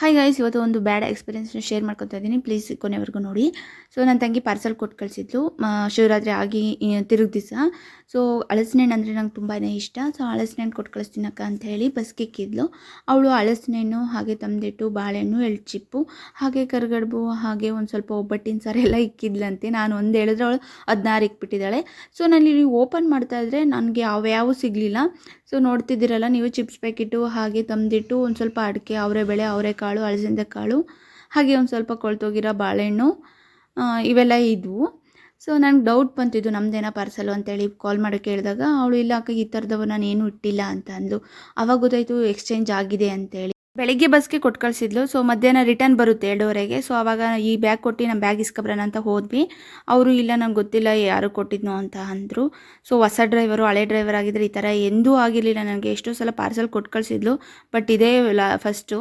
Hi guys ಇವತ್ತು ಒಂದು ಬ್ಯಾಡ್ ಎಕ್ಸ್ಪೀರಿಯನ್ಸ್ನ share ಮಾಡ್ಕೊತಾ ಇದ್ದೀನಿ. ಪ್ಲೀಸ್ ಕೊನೆವರೆಗೂ ನೋಡಿ. ಸೊ ನನ್ನ ತಂಗಿ ಪಾರ್ಸಲ್ ಕೊಟ್ಟು ಕಳಿಸಿದ್ಲು. ಶಿವರಾತ್ರಿ ಆಗಿ ತಿರುಗಿ ದಿವಸ. ಸೊ ಹಣ್ಣು ಅಂದರೆ ನಂಗೆ ತುಂಬಾ ಇಷ್ಟ. ಸೊ ಹಣ್ಣು ಕೊಟ್ಟು ಕಳಿಸ್ತೀನಕ್ಕ ಅಂತ ಹೇಳಿ ಬಸ್ಗೆ ಇಕ್ಕಿದ್ಲು. ಅವಳು ಹಣ್ಣು ಹಾಗೆ ತಂದಿಟ್ಟು ಬಾಳೆಹಣ್ಣು ಎಳ್ಚಿಪ್ಪು ಹಾಗೆ ಕರ್ಗಡ್ಬು, ಹಾಗೆ ಒಂದು ಸ್ವಲ್ಪ ಒಬ್ಬಟ್ಟಿನ ಸಾರೆಲ್ಲ ಇಕ್ಕಿದ್ಲಂತೆ. ನಾನು ಒಂದು ಹೇಳಿದ್ರೆ ಅವಳು ಹದಿನಾರು ಇಕ್ಬಿಟ್ಟಿದ್ದಾಳೆ. ಸೊ ನಾನು ಇಲ್ಲಿ ಓಪನ್ ಮಾಡ್ತಾ ಇದ್ರೆ ನನಗೆ ಯಾವ್ಯಾವು ಸಿಗಲಿಲ್ಲ. ಸೊ ನೋಡ್ತಿದ್ದೀರಲ್ಲ, ನೀವು ಚಿಪ್ಸ್ ಪ್ಯಾಕೆಟು ಹಾಗೆ ತಂದಿಟ್ಟು ಒಂದು ಸ್ವಲ್ಪ ಅಡಿಕೆ ಅವರೇ ಬೆಳೆ ಅವರೇ ಹಾಗೆ ಒಂದು ಸ್ವಲ್ಪ ಕೊಳ್ತೋಗಿರೋ ಬಾಳೆಹಣ್ಣು ಇವೆಲ್ಲ ಇದ್ವು. ಸೊ ನನಗೆ ಡೌಟ್ ಬಂತಿದ್ದು ನಮ್ದೇನೋ ಪಾರ್ಸಲು ಅಂತೇಳಿ ಕಾಲ್ ಮಾಡಿ ಕೇಳಿದಾಗ, ಅವಳು ಇಲ್ಲ ಅಕ್ಕ, ಈ ಥರದವ ನಾನು ಏನೂ ಇಟ್ಟಿಲ್ಲ ಅಂತ ಅಂದು ಅವಾಗ ಗೊತ್ತಾಯಿತು ಎಕ್ಸ್ಚೇಂಜ್ ಆಗಿದೆ ಅಂತೇಳಿ. ಬೆಳಿಗ್ಗೆ ಬಸ್ಗೆ ಕೊಟ್ಟು ಕಳಿಸಿದ್ಲು ಸೊ ಮಧ್ಯಾಹ್ನ ರಿಟರ್ನ್ ಬರುತ್ತೆ ಎರಡೂವರೆಗೆ. ಸೊ ಆವಾಗ ಈ ಬ್ಯಾಗ್ ಕೊಟ್ಟು ನಮ್ಮ ಬ್ಯಾಗ್ ಇಸ್ಕೊಬ್ರಣ ಅಂತ ಹೋದ್ವಿ. ಅವರು ಇಲ್ಲ, ನಂಗೆ ಗೊತ್ತಿಲ್ಲ, ಯಾರು ಕೊಟ್ಟಿದ್ನೋ ಅಂತ ಅಂದರು. ಸೊ ಹೊಸ ಡ್ರೈವರು ಹಳೆ ಡ್ರೈವರ್ ಆಗಿದ್ರೆ ಈ ಥರ ಎಂದೂ ಆಗಿರಲಿಲ್ಲ ನನಗೆ. ಎಷ್ಟೋ ಸಲ ಪಾರ್ಸಲ್ ಕೊಟ್ಟು ಕಳಿಸಿದ್ಲು ಬಟ್ ಇದೇ ಫಸ್ಟು